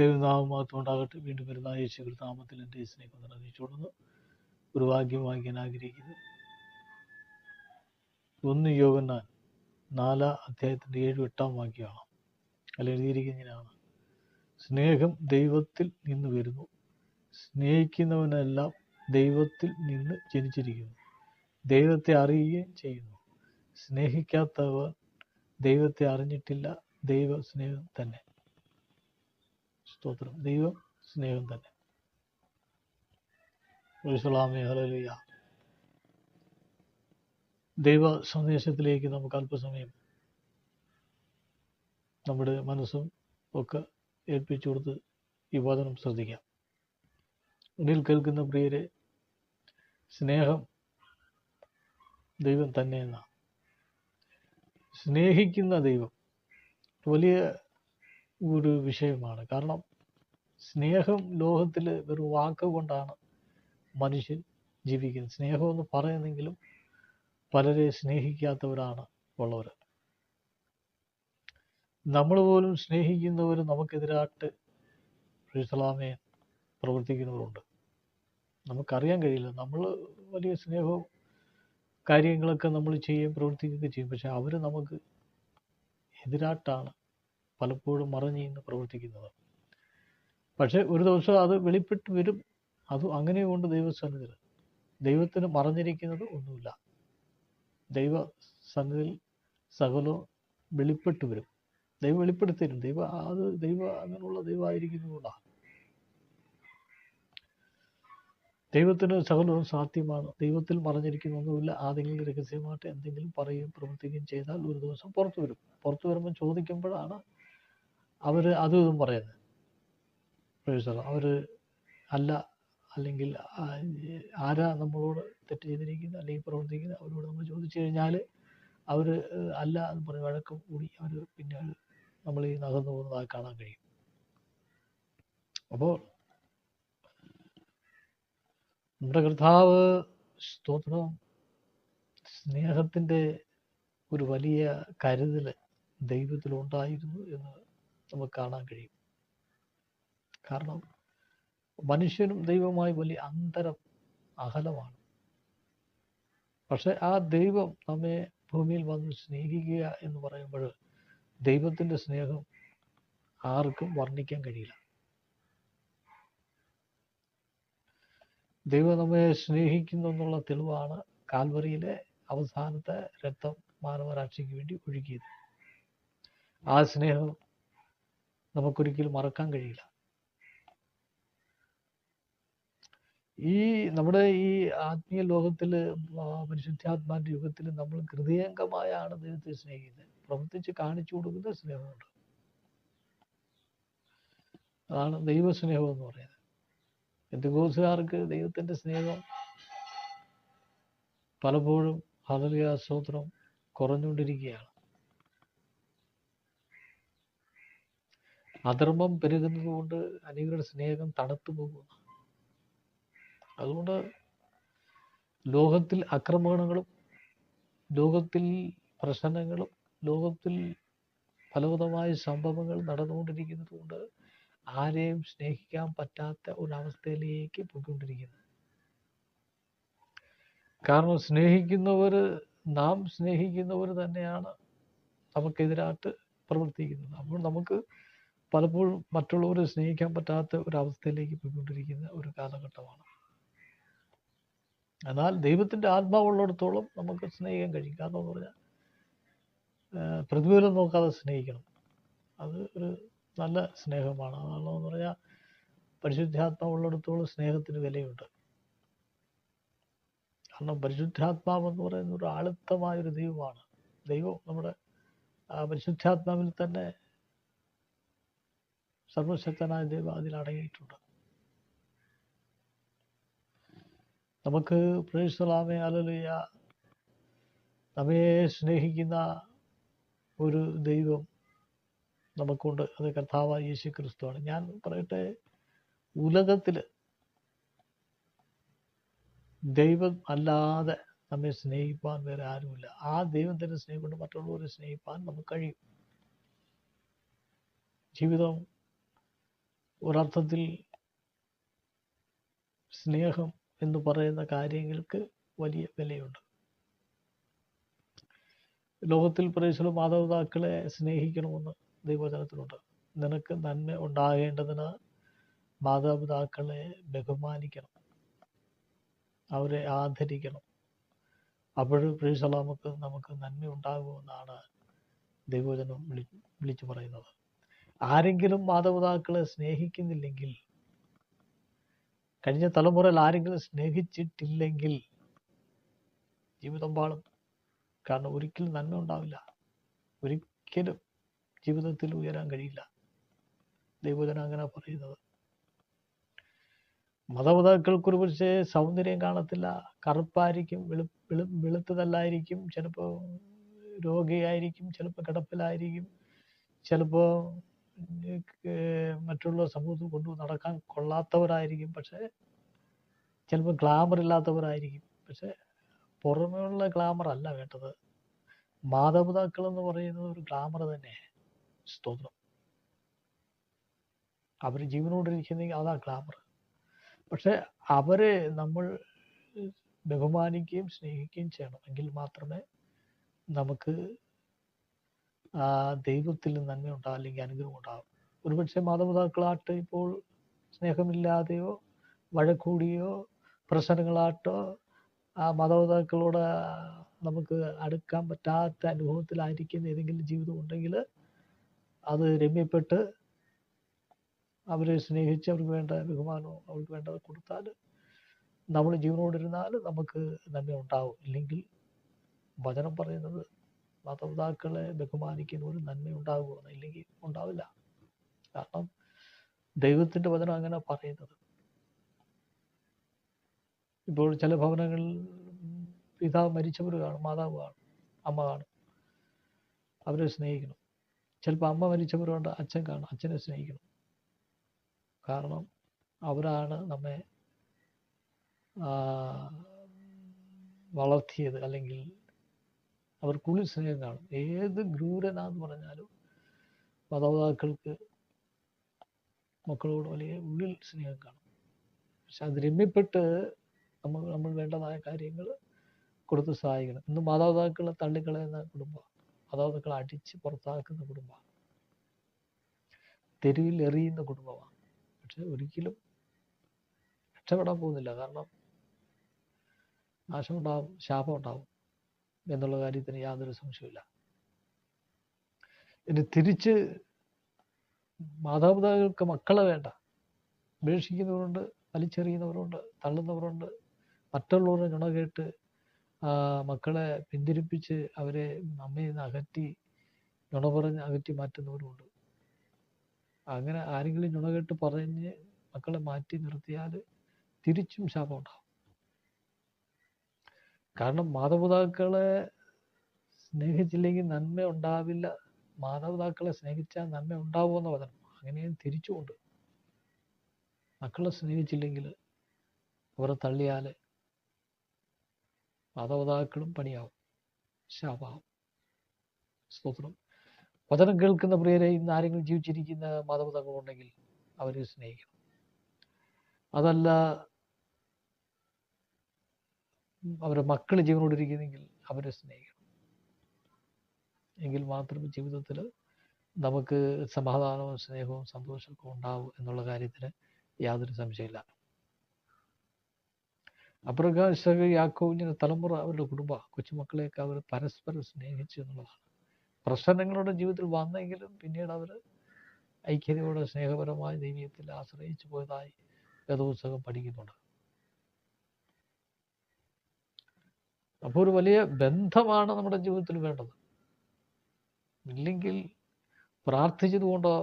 ദൈവനാമം ഉണ്ടാകട്ടെ വീണ്ടും വരുന്ന യേശു നാമത്തിൽ എന്റെ സ്നേഹം അറിയിച്ചുകൊള്ളുന്നു ഒരു വാക്യം വാങ്ങിക്കാൻ ആഗ്രഹിക്കുന്നു. ഒന്ന് യോഗന്നാൻ നാലാം അധ്യായത്തിന്റെ ഏഴും എട്ടാം വാക്യമാണ്. അല്ല എഴുതിയിരിക്കുന്നതിനാണ് സ്നേഹം ദൈവത്തിൽ നിന്ന് വരുന്നു. സ്നേഹിക്കുന്നവനെല്ലാം ദൈവത്തിൽ നിന്ന് ജനിച്ചിരിക്കുന്നു. ദൈവത്തെ അറിയുകയും ചെയ്യുന്നു. സ്നേഹിക്കാത്തവർ ദൈവത്തെ അറിഞ്ഞിട്ടില്ല. ദൈവ സ്നേഹം തന്നെ. സ്തോത്രം. ദൈവം സ്നേഹം തന്നെ. ദൈവ സന്ദേശത്തിലേക്ക് നമുക്ക് അല്പസമയം നമ്മുടെ മനസ്സും ഒക്കെ ഏൽപ്പിച്ചു കൊടുത്ത് ഈ വചനം ശ്രദ്ധിക്കാം. മുന്നിൽ കേൾക്കുന്ന പ്രിയരെ സ്നേഹം ദൈവം തന്നെ എന്നാണ്. സ്നേഹിക്കുന്ന ദൈവം വലിയ ഒരു വിഷയമാണ്. കാരണം സ്നേഹം ലോകത്തിൽ വെറും വാക്ക് കൊണ്ടാണ് മനുഷ്യൻ ജീവിക്കുന്നത്. സ്നേഹമെന്ന് പറയുന്നെങ്കിലും പലരെ സ്നേഹിക്കാത്തവരാണ് ഉള്ളവർ. നമ്മൾ പോലും സ്നേഹിക്കുന്നവർ നമുക്കെതിരായിട്ട് ഇസ്ലാമേ പ്രവർത്തിക്കുന്നവരുണ്ട്. നമുക്കറിയാൻ കഴിയില്ല. നമ്മൾ വലിയ സ്നേഹവും കാര്യങ്ങളൊക്കെ നമ്മൾ ചെയ്യുകയും പ്രവർത്തിക്കുകയൊക്കെ ചെയ്യും. പക്ഷെ അവർ നമുക്ക് എതിരായിട്ടാണ് പലപ്പോഴും മറഞ്ഞ് നിന്ന് പ്രവർത്തിക്കുന്നത്. പക്ഷെ ഒരു ദിവസം അത് വെളിപ്പെട്ട് വരും. അത് അങ്ങനെയുമുണ്ട് ദൈവസന്നിധിയിൽ. ദൈവത്തിന് മറഞ്ഞിരിക്കുന്നത് ഒന്നുമില്ല. ദൈവ സന്നിധിയിൽ സകലവും വെളിപ്പെട്ട് വരും. ദൈവം വെളിപ്പെടുത്തരും ദൈവ അത് ദൈവ അങ്ങനെയുള്ള ദൈവമായിരിക്കുന്നതുകൊണ്ടാണ് ദൈവത്തിന് സകലവും സാധ്യമാണ്. ദൈവത്തിൽ മറഞ്ഞിരിക്കുന്ന ഒന്നുമില്ല. ആരെങ്കിലും രഹസ്യമായിട്ട് എന്തെങ്കിലും പറയുകയും പ്രവർത്തിക്കുകയും ചെയ്താൽ ഒരു ദിവസം പുറത്തു വരും. പുറത്തു വരുമ്പോൾ ചോദിക്കുമ്പോഴാണ് അവർ അതും ഇതും പറയുന്നത്. അവർ അല്ല അല്ലെങ്കിൽ ആരാ നമ്മളോട് തെറ്റ് ചെയ്തിരിക്കുന്നത് അല്ലെങ്കിൽ പ്രവർത്തിക്കുന്നത് അവരോട് നമ്മൾ ചോദിച്ചു കഴിഞ്ഞാൽ അവർ അല്ല എന്ന് പറഞ്ഞ് വഴക്കം കൂടി അവർ പിന്നെ നമ്മൾ ഈ നകന്നു പോകുന്നതായി കാണാൻ കഴിയും. അപ്പോൾ നമ്മുടെ കർത്താവ് സ്തോത്രം സ്നേഹത്തിന്റെ ഒരു വലിയ കരുതൽ ദൈവത്തിലുണ്ടായിരുന്നു എന്ന് നമുക്ക് കാണാൻ കഴിയും. കാരണം മനുഷ്യനും ദൈവമായി വലിയ അന്തരം അകലമാണ്. പക്ഷെ ആ ദൈവം നമ്മെ ഭൂമിയിൽ വന്ന് സ്നേഹിക്കുക എന്ന് പറയുമ്പോൾ ദൈവത്തിന്റെ സ്നേഹം ആർക്കും വർണിക്കാൻ കഴിയില്ല. ദൈവം നമ്മെ സ്നേഹിക്കുന്നു എന്നുള്ള തെളിവാണ് കാൽവറിയിലെ അവസാനത്തെ രക്തം മാനവരാശിക്ക് വേണ്ടി ഒഴുകിയത്. ആ സ്നേഹം നമുക്കൊരിക്കലും മറക്കാൻ കഴിയില്ല. ഈ നമ്മുടെ ഈ ആത്മീയ ലോകത്തിൽ പരിശുദ്ധാത്മാന്റെ യുഗത്തിൽ നമ്മൾ ഹൃദയംഗമായാണ് ദൈവത്തെ സ്നേഹിക്കുന്നത്. പ്രവർത്തിച്ച് കാണിച്ചു കൊടുക്കുന്ന സ്നേഹമുണ്ട്. അതാണ് ദൈവസ്നേഹം എന്ന് പറയുന്നത്. എന്തുകോസുകാർക്ക് ദൈവത്തിന്റെ സ്നേഹം പലപ്പോഴും ഹതലിയ സ്തോത്രം കുറഞ്ഞുകൊണ്ടിരിക്കുകയാണ്. അധർമ്മം പെരുകുന്നത് കൊണ്ട് അനേകരുടെ സ്നേഹം തണുത്തു പോകുന്നു. അതുകൊണ്ട് ലോകത്തിൽ ആക്രമണങ്ങളും ലോകത്തിൽ പ്രശ്നങ്ങളും ലോകത്തിൽ ഫലവതമായ സംഭവങ്ങൾ നടന്നുകൊണ്ടിരിക്കുന്നത് കൊണ്ട് ആരെയും സ്നേഹിക്കാൻ പറ്റാത്ത ഒരവസ്ഥയിലേക്ക് പോയിക്കൊണ്ടിരിക്കുന്നു. കാരണം സ്നേഹിക്കുന്നവർ നാം സ്നേഹിക്കുന്നവർ തന്നെയാണ് നമുക്കെതിരായിട്ട് പ്രവർത്തിക്കുന്നത്. അപ്പോൾ നമുക്ക് പലപ്പോഴും മറ്റുള്ളവരെ സ്നേഹിക്കാൻ പറ്റാത്ത ഒരവസ്ഥയിലേക്ക് പോയിക്കൊണ്ടിരിക്കുന്ന ഒരു കാലഘട്ടമാണ്. എന്നാൽ ദൈവത്തിന്റെ ആത്മാവുള്ളിടത്തോളം നമുക്ക് സ്നേഹിക്കാൻ കഴിയും കാരണം എന്ന് പറഞ്ഞാൽ ആ, പ്രതിഫലം നോക്കാതെ സ്നേഹിക്കണം. അത് ഒരു നല്ല സ്നേഹമാണ്. അതാണെന്ന് പറഞ്ഞാൽ പരിശുദ്ധാത്മാവുള്ളിടത്തോളം സ്നേഹത്തിന് വിലയുണ്ട്. കാരണം പരിശുദ്ധാത്മാവ് എന്ന് പറയുന്ന ഒരു ആളുത്തമായ ഒരു ദൈവമാണ്. ദൈവം നമ്മുടെ പരിശുദ്ധാത്മാവിൽ തന്നെ സർവശക്തനായ ദൈവം അതിൽ അടങ്ങിയിട്ടുണ്ട്. നമുക്ക് പ്രേസ്വലാമേ അലലുയ നമ്മയെ സ്നേഹിക്കുന്ന ഒരു ദൈവം നമുക്കുണ്ട്. അത് കർത്താവ് യേശു ക്രിസ്തുവാണ് ഞാൻ പറയട്ടെ ഉലകത്തിൽ ദൈവം അല്ലാതെ നമ്മെ സ്നേഹിപ്പാൻ വേറെ ആരുമില്ല. ആ ദൈവത്തിന്റെ സ്നേഹം കൊണ്ട് മറ്റുള്ളവരെ സ്നേഹിപ്പാൻ നമുക്ക് കഴിയും. ജീവിതം ഒരർത്ഥത്തിൽ സ്നേഹം എന്ന് പറയുന്ന കാര്യങ്ങൾക്ക് വലിയ വിലയുണ്ട്. ലോകത്തിൽ പ്രവേശിച്ച മാതാപിതാക്കളെ സ്നേഹിക്കണമെന്ന് ദൈവചനത്തിലുണ്ട് നിനക്ക് നന്മ ഉണ്ടാകേണ്ടതിന് മാതാപിതാക്കളെ ബഹുമാനിക്കണം. അവരെ ആദരിക്കണം. അപ്പോഴും പ്രവേശിച്ച നമുക്ക് നമുക്ക് നന്മ ഉണ്ടാകുമെന്നാണ് ദൈവജനം വിളി വിളിച്ചു പറയുന്നത്. ആരെങ്കിലും മാതാപിതാക്കളെ സ്നേഹിക്കുന്നില്ലെങ്കിൽ കഴിഞ്ഞ തലമുറയിൽ ആരെങ്കിലും സ്നേഹിച്ചിട്ടില്ലെങ്കിൽ ജീവിതം പാളും കാരണം ഒരിക്കലും നന്മ ഉണ്ടാവില്ല. ഒരിക്കലും ജീവിതത്തിൽ ഉയരാൻ കഴിയില്ല. ദൈവജന അങ്ങനെ പറയുന്നത്. മതപിതാക്കൾക്കൊരു പക്ഷേ സൗന്ദര്യം കാണത്തില്ല. കറുപ്പായിരിക്കും വെളു വെളു വെളുത്തതല്ലായിരിക്കും. ചിലപ്പോൾ രോഗിയായിരിക്കും ചിലപ്പോൾ കിടപ്പിലായിരിക്കും. ചിലപ്പോൾ മറ്റുള്ള സമൂഹത്തിൽ കൊണ്ടു നടക്കാൻ കൊള്ളാത്തവരായിരിക്കും. പക്ഷേ ചിലപ്പോൾ ഗ്ലാമർ ഇല്ലാത്തവരായിരിക്കും. പക്ഷേ പുറമെയുള്ള ഗ്ലാമർ അല്ല വേണ്ടത്. മാതാപിതാക്കൾ എന്ന് പറയുന്നത് ഒരു ഗ്ലാമർ തന്നെ. സ്തോത്രം. അവർ ജീവനോടിരിക്കുന്നെങ്കിൽ അതാ ഗ്ലാമർ പക്ഷെ അവരെ നമ്മൾ ബഹുമാനിക്കുകയും സ്നേഹിക്കുകയും ചെയ്യണം. എങ്കിൽ മാത്രമേ നമുക്ക് ദൈവത്തിൽ നന്മ ഉണ്ടാകും അല്ലെങ്കിൽ അനുഗ്രഹം ഉണ്ടാകും ഒരുപക്ഷെ മാതാപിതാക്കളാട്ട് ഇപ്പോൾ സ്നേഹമില്ലാതെയോ വഴക്കൂടിയോ പ്രശ്നങ്ങളാട്ടോ ആ മാതാപിതാക്കളോട് നമുക്ക് അടുക്കാൻ പറ്റാത്ത അനുഭവത്തിലായിരിക്കുന്ന ഏതെങ്കിലും ജീവിതം ഉണ്ടെങ്കിൽ അത് രമ്യപ്പെട്ട് അവരെ സ്നേഹിച്ച് അവർക്ക് വേണ്ട ബഹുമാനവും അവർക്ക് വേണ്ടത് കൊടുത്താൽ നമ്മൾ ജീവനോടിരുന്നാൽ നമുക്ക് നന്മ ഉണ്ടാവും. ഇല്ലെങ്കിൽ വചനം പറയുന്നത് മാതാപിതാക്കളെ ബഹുമാനിക്കുന്ന ഒരു നന്മ ഉണ്ടാകുമെന്ന് ഇല്ലെങ്കിൽ ഉണ്ടാവില്ല. കാരണം ദൈവത്തിന്റെ വചനം അങ്ങനെ പറയുന്നത്. ഇപ്പോൾ ചില ഭവനങ്ങളിൽ പിതാവ് മരിച്ചവർ കാണും മാതാവ് കാണും അമ്മ കാണും. അവരെ സ്നേഹിക്കണം. ചിലപ്പോൾ അമ്മ മരിച്ചവരുണ്ട് അച്ഛൻ കാണും അച്ഛനെ സ്നേഹിക്കണം. കാരണം അവരാണ് നമ്മെ വളർത്തിയത് അല്ലെങ്കിൽ അവർക്കുള്ളിൽ സ്നേഹം കാണും ഏത് ക്രൂരനാന്ന് പറഞ്ഞാലും മാതാപിതാക്കൾക്ക് മക്കളോട് വലിയ ഉള്ളിൽ സ്നേഹം കാണും. പക്ഷെ അത് രമ്യപ്പെട്ട് നമ്മൾ നമ്മൾ വേണ്ടതായ കാര്യങ്ങൾ കൊടുത്ത് സഹായിക്കണം. ഇന്ന് മാതാപിതാക്കളെ തള്ളിക്കളയുന്ന കുടുംബം മാതാപിതാക്കളെ അടിച്ച് പുറത്താക്കുന്ന കുടുംബമാണ്. തെരുവിൽ എറിയുന്ന കുടുംബമാണ്. പക്ഷെ ഒരിക്കലും രക്ഷപ്പെടാൻ പോകുന്നില്ല. കാരണം നാശമുണ്ടാവും ശാപം ഉണ്ടാവും എന്നുള്ള കാര്യത്തിന് യാതൊരു സംശയമില്ല ഇനി തിരിച്ച് മാതാപിതാക്കൾക്ക് മക്കളെ വേണ്ട. ഉപേക്ഷിക്കുന്നവരുണ്ട് വലിച്ചെറിയുന്നവരുണ്ട് തള്ളുന്നവരുണ്ട്. മറ്റുള്ളവരുടെ നുണ കേട്ട് മക്കളെ പിന്തിരിപ്പിച്ച് അവരെ അമ്മയിൽ നിന്ന് അകറ്റി നുണ പറഞ്ഞ് അകറ്റി മാറ്റുന്നവരുമുണ്ട്. അങ്ങനെ ആരെങ്കിലും നുണ കേട്ട് പറഞ്ഞ് മക്കളെ മാറ്റി നിർത്തിയാൽ തിരിച്ചും ശാപം ഉണ്ടാവും കാരണം മാതാപിതാക്കളെ സ്നേഹിച്ചില്ലെങ്കിൽ നന്മ ഉണ്ടാവില്ല. മാതാപിതാക്കളെ സ്നേഹിച്ചാൽ നന്മ ഉണ്ടാവുമെന്ന് വചനം. അങ്ങനെയും തിരിച്ചുകൊണ്ട് മക്കളെ സ്നേഹിച്ചില്ലെങ്കിൽ അവരെ തള്ളിയാൽ മാതാപിതാക്കളും പണിയാവും. ശാപാവും സ്തോത്രം. വചനം കേൾക്കുന്ന പ്രിയരെ ഇന്ന് ആരെങ്കിലും ജീവിച്ചിരിക്കുന്ന മാതാപിതാക്കളുണ്ടെങ്കിൽ അവരെ സ്നേഹിക്കണം. അതല്ല അവരുടെ മക്കൾ ജീവനോടിരിക്കുന്നെങ്കിൽ അവരെ സ്നേഹിക്കണം. എങ്കിൽ മാത്രമേ ജീവിതത്തിൽ നമുക്ക് സമാധാനവും സ്നേഹവും സന്തോഷമൊക്കെ ഉണ്ടാവും എന്നുള്ള കാര്യത്തിൽ യാതൊരു സംശയമില്ല അപ്രകാശക യാക്കോവിന്റെ തലമുറ അവരുടെ കുടുംബ കൊച്ചുമക്കളെയൊക്കെ അവർ പരസ്പരം സ്നേഹിച്ചു എന്നുള്ളതാണ്. പ്രശ്നങ്ങളുടെ ജീവിതത്തിൽ വന്നെങ്കിലും പിന്നീട് അവർ ഐക്യതയോടെ സ്നേഹപരമായ ദൈവീയത്തിൽ ആശ്രയിച്ചു പോയതായി വേദപുസ്തകം പഠിക്കുന്നുണ്ട്. അപ്പോൾ ഒരു വലിയ ബന്ധമാണ് നമ്മുടെ ജീവിതത്തിൽ വേണ്ടത്. ഇല്ലെങ്കിൽ പ്രാർത്ഥിച്ചതുകൊണ്ടോ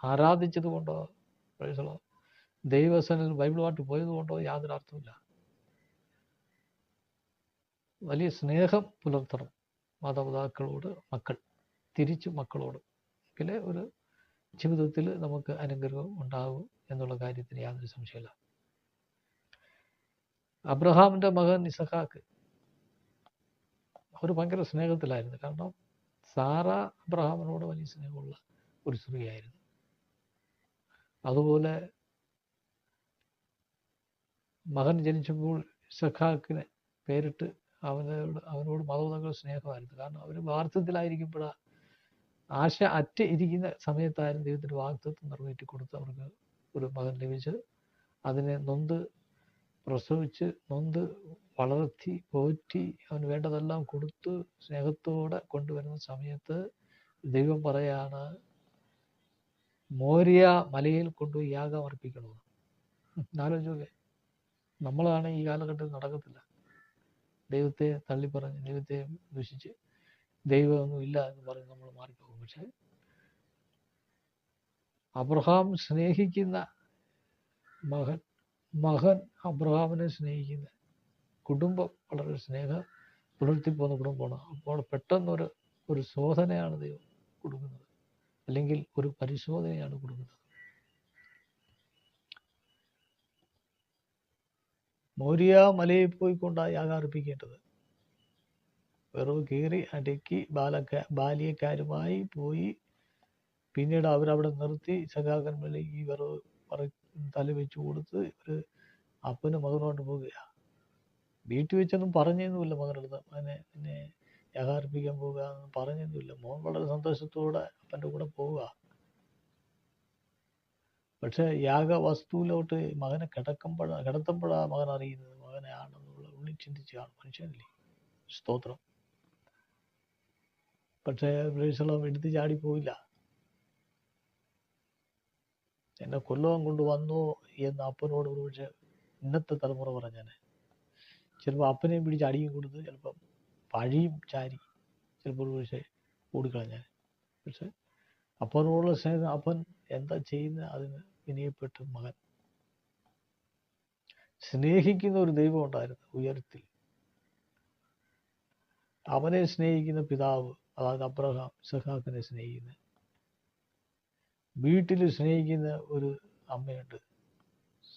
ആരാധിച്ചതുകൊണ്ടോ ദൈവസനിൽ ബൈബിളുമായിട്ട് പോയതുകൊണ്ടോ യാതൊരു അർത്ഥമില്ല വലിയ സ്നേഹം പുലർത്തണം മാതാപിതാക്കളോട് മക്കൾ തിരിച്ചു മക്കളോട്. എങ്കിലേ ഒരു ജീവിതത്തിൽ നമുക്ക് അനുഗ്രഹം ഉണ്ടാകും എന്നുള്ള കാര്യത്തിന് യാതൊരു സംശയമില്ല അബ്രഹാമിന്റെ മകൻ ഇസഹാക്ക് അവർ ഭയങ്കര സ്നേഹത്തിലായിരുന്നു. കാരണം സാറ അബ്രഹാമിനോട് വലിയ സ്നേഹമുള്ള ഒരു സ്ത്രീയായിരുന്നു. അതുപോലെ മകൻ ജനിച്ചപ്പോൾ സഖാക്കിനെ പേരിട്ട് അവനോട് അവനോട് മതോദങ്ങൾ സ്നേഹമായിരുന്നു. കാരണം അവർ വാർത്തത്തിലായിരിക്കുമ്പോഴാ ആശ അറ്റ ഇരിക്കുന്ന സമയത്തായിരുന്നു ദൈവത്തിന്റെ വാഗ്ദത്വം നിറവേറ്റി കൊടുത്ത് അവർക്ക് ഒരു മകൻ ലഭിച്ചത്. അതിനെ നൊന്ത് പ്രസവിച്ച് നൊന്ത് വളർത്തി പോറ്റി അവന് വേണ്ടതെല്ലാം കൊടുത്ത് സ്നേഹത്തോടെ കൊണ്ടുവരുന്ന സമയത്ത് ദൈവം പറയാണ് മോരിയ മലയിൽ കൊണ്ടുപോയി യാഗം അർപ്പിക്കണമെന്ന് ആലോചിച്ചോക്കെ നമ്മളാണ് ഈ കാലഘട്ടത്തിൽ നടക്കത്തില്ല. ദൈവത്തെ തള്ളിപ്പറഞ്ഞ് ദൈവത്തെ ദുഷിച്ച് ദൈവമൊന്നും ഇല്ല എന്ന് പറഞ്ഞ് നമ്മൾ മാറിപ്പോകും. പക്ഷെ അബ്രഹാം സ്നേഹിക്കുന്ന മകൻ മകൻ അബ്രഹാമിനെ സ്നേഹിക്കുന്ന കുടുംബം വളരെ സ്നേഹം പുലർത്തിപ്പോകുന്ന കുടുംബമാണ്. അപ്പോൾ പെട്ടെന്നൊരു ഒരു ശോധനയാണ് ദൈവം കൊടുക്കുന്നത്. അല്ലെങ്കിൽ ഒരു പരിശോധനയാണ് കൊടുക്കുന്നത്. മോരിയ മലയിൽ പോയിക്കൊണ്ടാ യാഗം അർപ്പിക്കേണ്ടത്. വിറവ് കീറി അടുക്കി ബാലക്ക ബാല്യക്കാരുമായി പോയി പിന്നീട് അവരവിടെ നിർത്തി സഖാക്കന്മാരിലേക്ക് ഈ വിറവ് തല വെച്ചു കൊടുത്ത് ഒരു അപ്പനും മകനോട്ട് പോവുകയാണ്. വീട്ടിൽ വെച്ചൊന്നും പറഞ്ഞൊന്നുമില്ല മകനടുത്ത് മകനെ പിന്നെ യാഗം അർപ്പിക്കാൻ പോവുക എന്ന് പറഞ്ഞൊന്നുമില്ല മോൻ വളരെ സന്തോഷത്തോടെ അപ്പന്റെ കൂടെ പോവുക. പക്ഷെ യാഗ വസ്തുവിലോട്ട് മകനെ കിടക്കുമ്പോഴാണ് കിടത്തുമ്പോഴാണ് മകൻ അറിയുന്നത് മകനെ ആണെന്നുള്ള ഉള്ളിൽ ചിന്തിച്ച് കാണും. മനുഷ്യനല്ലേ? സ്തോത്രം. പക്ഷേ ബ്രേസളം എടുത്ത് ചാടിപ്പോയില്ല എന്നെ കൊല്ലുവാൻ കൊണ്ടുവന്നു എന്ന് അപ്പനോട് ഒരു പക്ഷേ ഇന്നത്തെ തലമുറ പറഞ്ഞാൽ ചിലപ്പോൾ അപ്പനെയും പിടിച്ച് അടിയും കൊടുത്ത് ചിലപ്പം പഴിയും ചാരി ചിലപ്പോൾ ഒരു പക്ഷേ ഓടിക്കളഞ്ഞാൽ പക്ഷെ അപ്പനോടുള്ള സ്നേഹം അപ്പൻ എന്താ ചെയ്യുന്നത് അതിന് വിനയപ്പെട്ട് മകൻ. സ്നേഹിക്കുന്ന ഒരു ദൈവം ഉണ്ടായിരുന്നു ഉയരത്തിൽ. അവനെ സ്നേഹിക്കുന്ന പിതാവ് അതായത് അബ്രഹാം സഹാക്കിനെ സ്നേഹിക്കുന്ന. വീട്ടിൽ സ്നേഹിക്കുന്ന ഒരു അമ്മയുണ്ട്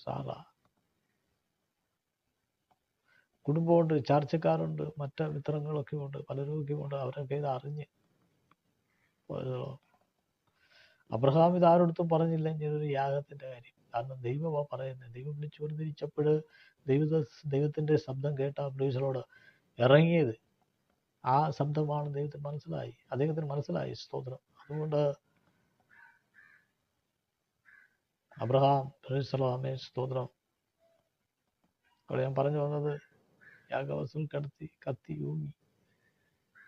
സാറ. കുടുംബമുണ്ട് ചാർച്ചക്കാരുണ്ട് മറ്റ് മിത്രങ്ങളൊക്കെ ഉണ്ട് പലരൊക്കെ ഉണ്ട് അവരൊക്കെ ഇത് അറിഞ്ഞ് അബ്രഹാം ഇത് ആരോടത്തും പറഞ്ഞില്ല ഇങ്ങനൊരു യാഗത്തിന്റെ കാര്യം. കാരണം ദൈവമാ പറയുന്നത് ദൈവം വിളിച്ചു വേർതിരിച്ചപ്പോൾ ദൈവ ദൈവത്തിന്റെ ശബ്ദം കേട്ട ബ്രീസലോട് ഇറങ്ങിയത്. ആ ശബ്ദമാണ് ദൈവത്തിന് മനസ്സിലായി. അദ്ദേഹത്തിന് മനസ്സിലായി സ്തോത്രം. അതുകൊണ്ട് അബ്രഹാം ബ്രീസലോമേ സ്തോത്രം. അവിടെ ഞാൻ പറഞ്ഞു വന്നത് യാഗവസ്തുൽ കടത്തി കത്തി ഊങ്ങി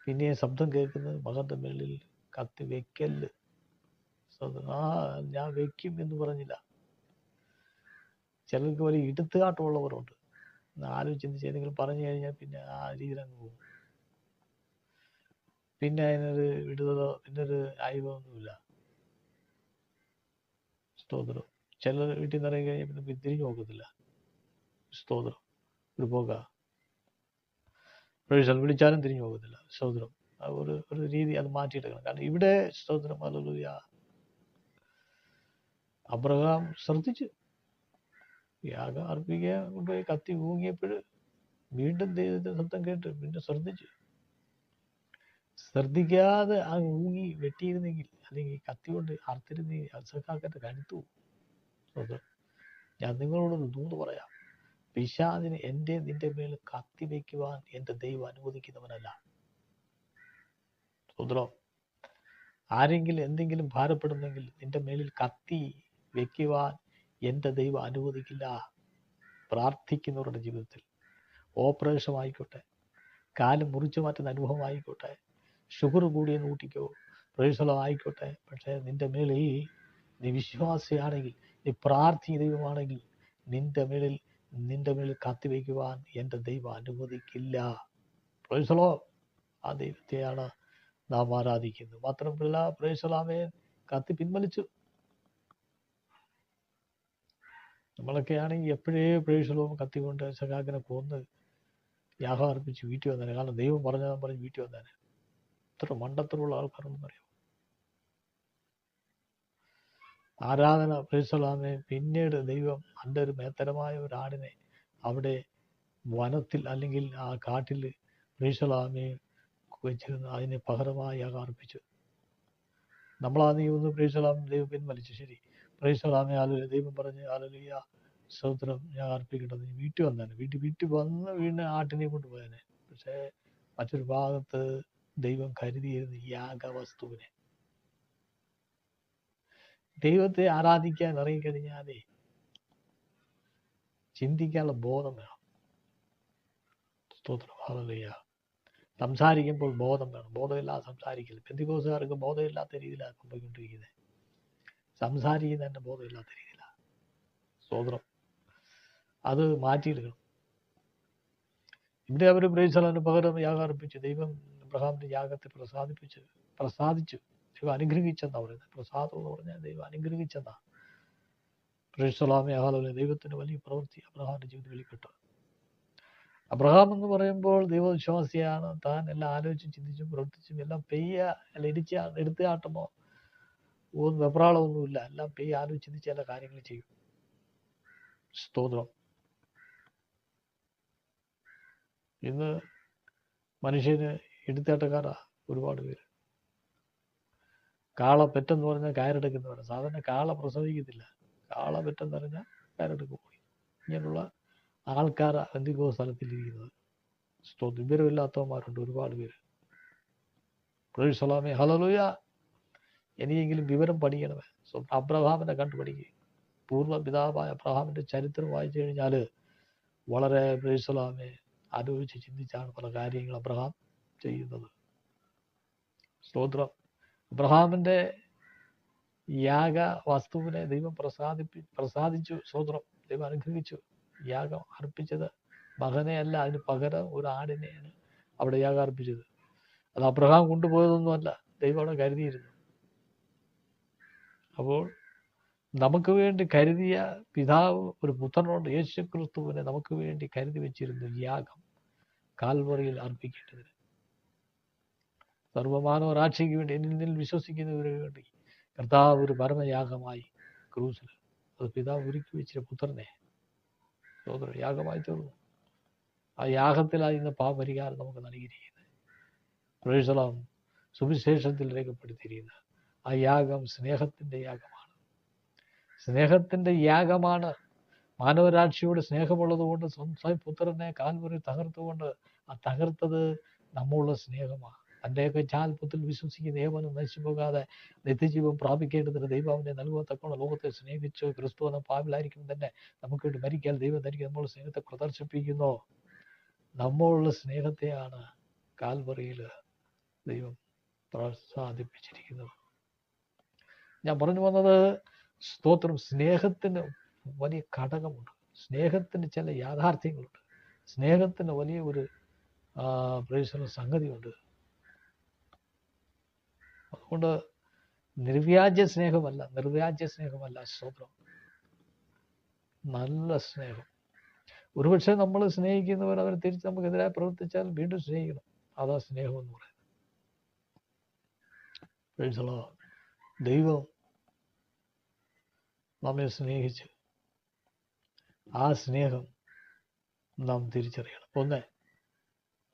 പിന്നെ ശബ്ദം കേൾക്കുന്നത് മകന്റെ മേളിൽ കത്തി സ്വന്തം ആ ഞാൻ വെക്കും എന്ന് പറഞ്ഞില്ല. ചിലർക്ക് വലിയ ഇടുത്തുകാട്ടമുള്ളവരുണ്ട് ആലോചിച്ച് ഏതെങ്കിലും പറഞ്ഞു കഴിഞ്ഞാൽ പിന്നെ ആ രീതിയിൽ അങ്ങ് പോകും. പിന്നെ അതിനൊരു വിടുതലോ പിന്നെ ഒരു അയവൊന്നുമില്ല. സ്തോത്രം. ചിലർ വീട്ടിൽ നിന്ന് ഇറങ്ങി കഴിഞ്ഞാൽ പിന്നെ തിരിഞ്ഞു നോക്കത്തില്ല. സ്തോത്രം. ഒരു പോക. പ്രൊഫസർ വിളിച്ചാലും തിരിഞ്ഞു പോകത്തില്ല. സ്തോത്രം. ഒരു ഒരു രീതി അത് മാറ്റിയെടുക്കണം. കാരണം ഇവിടെ സ്തോത്രം അല്ലുയ അബ്രഹാം ശ്രദ്ധിച്ചു. യാഗം അർപ്പിക്കാൻ കൊണ്ടുപോയി കത്തി ഊങ്ങിയപ്പോൾ വീണ്ടും ദൈവത്തിന്റെ ശബ്ദം കേട്ട് പിന്നെ ശ്രദ്ധിച്ചു. ശ്രദ്ധിക്കാതെ ആ ഊങ്ങി വെട്ടിയിരുന്നെങ്കിൽ അല്ലെങ്കിൽ കത്തി കൊണ്ട് അർത്തിരുന്നെങ്കിൽ അസക്കാക്കത്തെ കഴുത്തു സ്തോത്രം. ഞാൻ നിങ്ങളോടൊരു ദൂന്ന് പറയാം. പിശാദിന് എന്റെ നിന്റെ മേൽ കത്തി വയ്ക്കുവാൻ എന്റെ ദൈവം അനുവദിക്കുന്നവനല്ല. സുദ്രോ ആരെങ്കിലും എന്തെങ്കിലും ഭാരപ്പെടുന്നെങ്കിൽ നിന്റെ മേലിൽ കത്തി വെക്കുവാൻ എന്റെ ദൈവം അനുവദിക്കില്ല. പ്രാർത്ഥിക്കുന്നവരുടെ ജീവിതത്തിൽ ഓപ്പറേഷൻ ആയിക്കോട്ടെ കാൽ മുറിച്ചു മാറ്റുന്ന അനുഭവം ആയിക്കോട്ടെ ഷുഗർ കൂടിയ നൂട്ടിക്കോ പ്രേഷലം ആയിക്കോട്ടെ പക്ഷേ നിന്റെ മേലിൽ നീ വിശ്വാസിയാണെങ്കിൽ നീ പ്രാർത്ഥി ദൈവമാണെങ്കിൽ നിന്റെ മേലിൽ നിന്റെ മേൽ കാത്തിവയ്ക്കുവാൻ എന്റെ ദൈവം അനുവദിക്കില്ല. പ്രേസലോ ആ ദൈവത്തെയാണ് നാം ആരാധിക്കുന്നത്. മാത്രമല്ല പ്രേസലാമേ കത്തി പിൻവലിച്ചു. നമ്മളൊക്കെ ആണെങ്കിൽ എപ്പോഴേ കത്തി കത്തിക്കൊണ്ട് സഖാക്കിനെ കൊന്ന് യാഗം അർപ്പിച്ച് വീട്ടിൽ വന്നേനെ. കാരണം ദൈവം പറഞ്ഞാൽ പറഞ്ഞ് വീട്ടിൽ വന്നേനെ. ഇത്ര മണ്ടത്തിലുള്ള ആൾക്കാരുണ്ടെന്ന് അറിയാം ആരാധന പ്രേക്ഷലാമെ പിന്നീട് ദൈവം അന്റെ ഒരു മേത്തരമായ ഒരു ആടിനെ അവിടെ വനത്തിൽ അല്ലെങ്കിൽ ആ കാട്ടിൽ പ്രേക്ഷലാമെ വെച്ചിരുന്നു. അതിനെ പകരമായി അകാർപ്പിച്ചു നമ്മളാ നീ ഒന്ന് പ്രേക്ഷലാം ദൈവം പിൻവലിച്ചു. ശരി. പ്രൈസലാമേ ആലുല ദൈവം പറഞ്ഞ് ആലോലിയ സ്തോത്രം ഞാൻ അർപ്പിക്കേണ്ടത് നീ വീട്ടിൽ വന്നേനെ. വീട്ടിൽ വീട്ടിൽ വന്ന് വീണ് ആട്ടിനെ കൊണ്ട് പോയേനെ പക്ഷേ മറ്റൊരു ഭാഗത്ത് ദൈവം കരുതിയിരുന്ന യാഗവസ്തുവിനെ ദൈവത്തെ ആരാധിക്കാൻ ഇറങ്ങിക്കഴിഞ്ഞാലേ ചിന്തിക്കാനുള്ള ബോധം വേണം. സ്തോത്രം. സംസാരിക്കുമ്പോൾ ബോധം വേണം. ബോധമില്ലാതെ സംസാരിക്കില്ല പെന്തികോസുകാർക്ക് ബോധമില്ലാത്ത രീതിയിലാണ് സംഭവിക്കൊണ്ടിരിക്കുന്നത് സംസാരിക്കുന്ന തന്നെ ബോധമില്ലാത്ത രീതിയിലാണ് സ്തോത്രം. അത് മാറ്റിയെടുക്കണം. ഇവിടെ അവർ പ്രേസ് പകരം യാഗം അർപ്പിച്ചു. ദൈവം അബ്രഹാമിന്റെ യാഗത്തെ പ്രസാദിപ്പിച്ചു പ്രസാദിച്ചു. ദൈവം അനുഗ്രഹിച്ചെന്നാ പറയുന്നത്. പ്രസാദം എന്ന് പറഞ്ഞാൽ ദൈവം അനുഗ്രഹിച്ചെന്നാ. പ്രേസ്വലാമി അഹാലോലെ ദൈവത്തിന്റെ വലിയ പ്രവൃത്തി അബ്രഹാമിന്റെ ജീവിതത്തിൽ വെളിപ്പെട്ടു അബ്രഹാം എന്ന് പറയുമ്പോൾ ദൈവവിശ്വാസിയാണ്. താൻ എല്ലാം ആലോചിച്ചും ചിന്തിച്ചും പ്രവർത്തിച്ചും എല്ലാം പെയ്യ അല്ല ഇടിച്ച എടുത്താട്ടമോ ഒന്നും വെപ്രാളമൊന്നുമില്ല എല്ലാം പെയ്യ ആലോചിച്ച് ചിന്തിച്ച് എല്ലാ കാര്യങ്ങൾ ചെയ്യും. സ്തോത്രം. ഇന്ന് മനുഷ്യന് എടുത്തേട്ടക്കാരാ ഒരുപാട് പേര്. കാള പെറ്റെന്ന് പറഞ്ഞാൽ കയറെടുക്കുന്നവരാ സാധാരണ കാള പ്രസവിക്കത്തില്ല. കാള പെറ്റെന്ന് പറഞ്ഞാൽ പോയി. ഇങ്ങനെയുള്ള ആൾക്കാർ എന്തിക്കോ സ്ഥലത്തിലിരിക്കുന്നത്. വിവരമില്ലാത്തവന്മാരുണ്ട് ഒരുപാട് പേര്. സ്വലാമി ഹലലുയ ഇനിയെങ്കിലും വിവരം പഠിക്കണമേ. സ്വന്തം അബ്രഹാമിനെ കണ്ടു പഠിക്കുക പൂർവ പിതാവായ അബ്രഹാമിന്റെ ചരിത്രം വായിച്ചു കഴിഞ്ഞാൽ വളരെ പ്രൊഴിസലാമെ ആലോചിച്ച് ചിന്തിച്ചാണ് പല കാര്യങ്ങൾ അബ്രഹാം ചെയ്യുന്നത്. സ്തോത്രം. അബ്രഹാമിന്റെ യാഗ വസ്തുവിനെ ദൈവം പ്രസാദിപ്പി പ്രസാദിച്ചു. സ്തോത്രം ദൈവം അനുഗ്രഹിച്ചു. യാഗം അർപ്പിച്ചത് മകനെ അല്ല അതിന് പകരം ഒരു ആടിനെയാണ് അവിടെ യാഗം അർപ്പിച്ചത്. അത് അബ്രഹാം കൊണ്ടുപോയതൊന്നുമല്ല ദൈവം അവിടെ കരുതിയിരുന്നു. അപ്പോൾ നമുക്ക് വേണ്ടി കരുതിയ പിതാവ് ഒരു പുത്രനുണ്ട് യേശു ക്രിസ്തുവിനെ നമുക്ക് വേണ്ടി കരുതി വെച്ചിരുന്നു യാഗം. കാൽവറിയിൽ അർപ്പിക്കേണ്ടതിന്. സർവമാനവരാക്ഷിക്ക് വേണ്ടി എന്നിൽ വിശ്വസിക്കുന്നവർക്ക് കർത്താവ് ഒരു പരമയാഗമായി ക്രൂസിൽ. അത് പിതാവ് ഒരുക്കി വെച്ചിട്ട് പുത്രനെ. സോദരൻ യാഗമായി തീർന്നു. ആ യാഗത്തിലാണ് ഇന്ന് പാപരിഹാരം നമുക്ക് നൽകിയിരിക്കുന്നത് പ്രവേശനം സുവിശേഷത്തിൽ രേഖപ്പെടുത്തിയിരിക്കുന്നത് ആ യാഗം സ്നേഹത്തിന്റെ യാഗമാണ്. സ്നേഹത്തിന്റെ യാഗമാണ്. മാനവരാക്ഷിയോട് സ്നേഹമുള്ളതുകൊണ്ട് സ്വന്തം പുത്രനെ കാൽമുറി തകർത്തുകൊണ്ട് ആ തകർത്തത് നമ്മളുള്ള സ്നേഹമാണ്. തന്റെയൊക്കെ ചാൽപ്പത്തിൽ വിശ്വസിക്കുന്ന. ഏവനും നശിച്ചു പോകാതെ നിത്യജീവൻ പ്രാപിക്കേണ്ടതിന് ദൈവം അവനെ നൽകുവത്തക്കോണം ലോകത്തെ സ്നേഹിച്ചു. ക്രിസ്തു എന്ന പാവിലായിരിക്കും തന്നെ നമുക്ക് മരിക്കാൻ ദൈവം തനിക്ക് നമ്മൾ സ്നേഹത്തെ പ്രദർശിപ്പിക്കുന്നു. നമ്മളുള്ള സ്നേഹത്തെയാണ് കാൽവറിയിൽ ദൈവം പ്രസാദിപ്പിച്ചിരിക്കുന്നത്. ഞാൻ പറഞ്ഞു വന്നത് സ്തോത്രം സ്നേഹത്തിന് വലിയ ഘടകമുണ്ട്. സ്നേഹത്തിന് ചില യാഥാർത്ഥ്യങ്ങളുണ്ട്. സ്നേഹത്തിന് വലിയ ഒരു പ്രയോജന സംഗതിയുണ്ട്. അതുകൊണ്ട് നിർവ്യാജ സ്നേഹമല്ല നിർവ്യാജ സ്നേഹമല്ല സ്തോത്രം. നല്ല സ്നേഹം. ഒരുപക്ഷെ നമ്മൾ സ്നേഹിക്കുന്നവർ അവർ തിരിച്ച് നമുക്കെതിരായി പ്രവർത്തിച്ചാൽ വീണ്ടും സ്നേഹിക്കണം. അതാ സ്നേഹം എന്ന് പറയുന്നത്. ദൈവം നമ്മെ സ്നേഹിച്ച് ആ സ്നേഹം നാം തിരിച്ചറിയണം. ഒന്ന്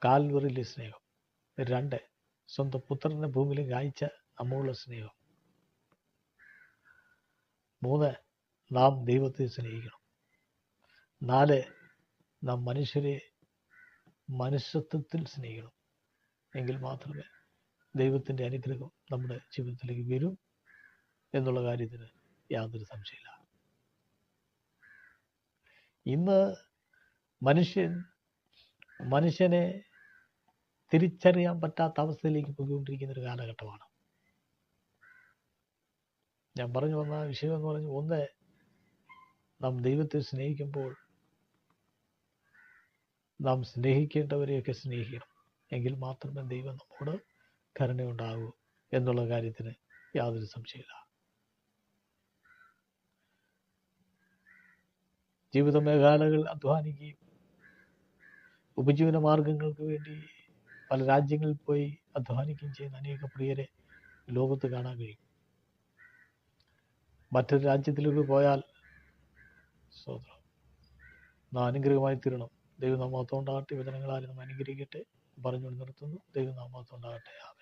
കാൽവറിലെ സ്നേഹം. രണ്ട് സ്വന്തം പുത്രനെ ഭൂമിയിലും കാഴ്ച നമ്മളുള്ള സ്നേഹം. മൂന്ന് നാം ദൈവത്തെ സ്നേഹിക്കണം. നാല് നാം മനുഷ്യരെ മനുഷ്യത്വത്തിൽ സ്നേഹിക്കണം. എങ്കിൽ മാത്രമേ ദൈവത്തിന്റെ അനുഗ്രഹം നമ്മുടെ ജീവിതത്തിലേക്ക് വരും എന്നുള്ള കാര്യത്തിന് യാതൊരു സംശയമില്ല. ഇന്ന് മനുഷ്യൻ മനുഷ്യനെ തിരിച്ചറിയാൻ പറ്റാത്ത അവസ്ഥയിലേക്ക് പോയിക്കൊണ്ടിരിക്കുന്ന ഒരു കാലഘട്ടമാണ്. ഞാൻ പറഞ്ഞു വന്ന വിഷയം എന്ന് പറഞ്ഞു ഒന്ന് നാം ദൈവത്തെ സ്നേഹിക്കുമ്പോൾ നാം സ്നേഹിക്കേണ്ടവരെയൊക്കെ സ്നേഹിക്കണം. എങ്കിൽ മാത്രമേ ദൈവം നമ്മോട് കരുണയുണ്ടാകൂ എന്നുള്ള കാര്യത്തിന് യാതൊരു സംശയമില്ല. ജീവിത മേഖലകൾ അധ്വാനിക്കുകയും ഉപജീവന മാർഗങ്ങൾക്ക് വേണ്ടി പല രാജ്യങ്ങളിൽ പോയി അധ്വാനിക്കുകയും ചെയ്യുന്ന അനേക പ്രിയരെ ലോകത്ത് കാണാൻ കഴിയും. മറ്റൊരു രാജ്യത്തിലേക്ക് പോയാൽ സ്വതന്ത്രം നാം അനുഗ്രഹമായി തീരണം. ദൈവനാമത്തോണ്ടാകട്ടെ വചനങ്ങളാൽ നാം അനുഗ്രഹിക്കട്ടെ. പറഞ്ഞുകൊണ്ട് നിർത്തുന്നു. ദൈവനാമത്തോണ്ടാകട്ടെ ആമേൻ.